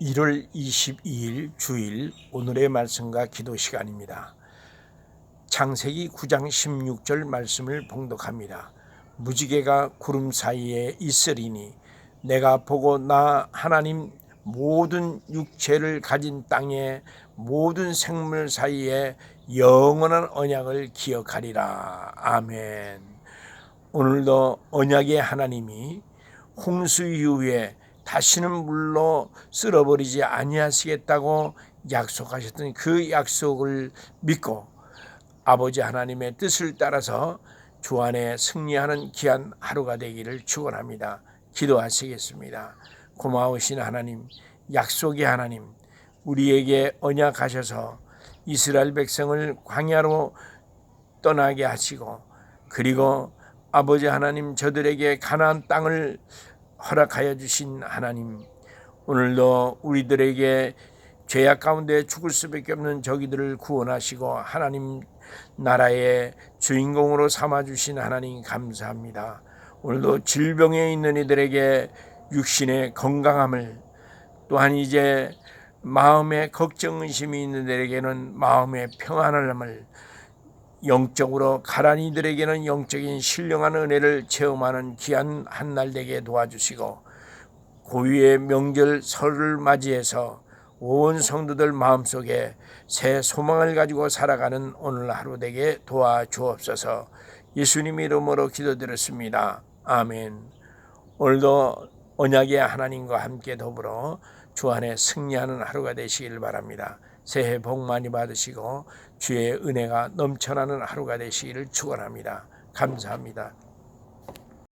1월 22일 주일 오늘의 말씀과 기도 시간입니다. 창세기 9장 16절 말씀을 봉독합니다. 무지개가 구름 사이에 있으리니 내가 보고 나 하나님 모든 육체를 가진 땅의 모든 생물 사이에 영원한 언약을 기억하리라. 아멘. 오늘도 언약의 하나님이 홍수 이후에 다시는 물로 쓸어버리지 아니하시겠다고 약속하셨던 그 약속을 믿고 아버지 하나님의 뜻을 따라서 주 안에 승리하는 귀한 하루가 되기를 축원합니다. 기도하시겠습니다. 고마우신 하나님, 약속의 하나님, 우리에게 언약하셔서 이스라엘 백성을 광야로 떠나게 하시고 그리고 아버지 하나님 저들에게 가나안 땅을 허락하여 주신 하나님 오늘도 우리들에게 죄악 가운데 죽을 수밖에 없는 저기들을 구원하시고 하나님 나라의 주인공으로 삼아 주신 하나님 감사합니다. 오늘도 질병에 있는 이들에게 육신의 건강함을 또한 이제 마음에 걱정 의심이 있는 이들에게는 마음의 평안함을 영적으로 가란 이들에게는 영적인 신령한 은혜를 체험하는 귀한 한 날 되게 도와주시고 고유의 명절 설을 맞이해서 온 성도들 마음속에 새 소망을 가지고 살아가는 오늘 하루 되게 도와주옵소서 예수님 이름으로 기도드렸습니다. 아멘. 오늘도 언약의 하나님과 함께 더불어 주 안에 승리하는 하루가 되시길 바랍니다. 새해 복 많이 받으시고 주의 은혜가 넘쳐나는 하루가 되시기를 축원합니다. 감사합니다.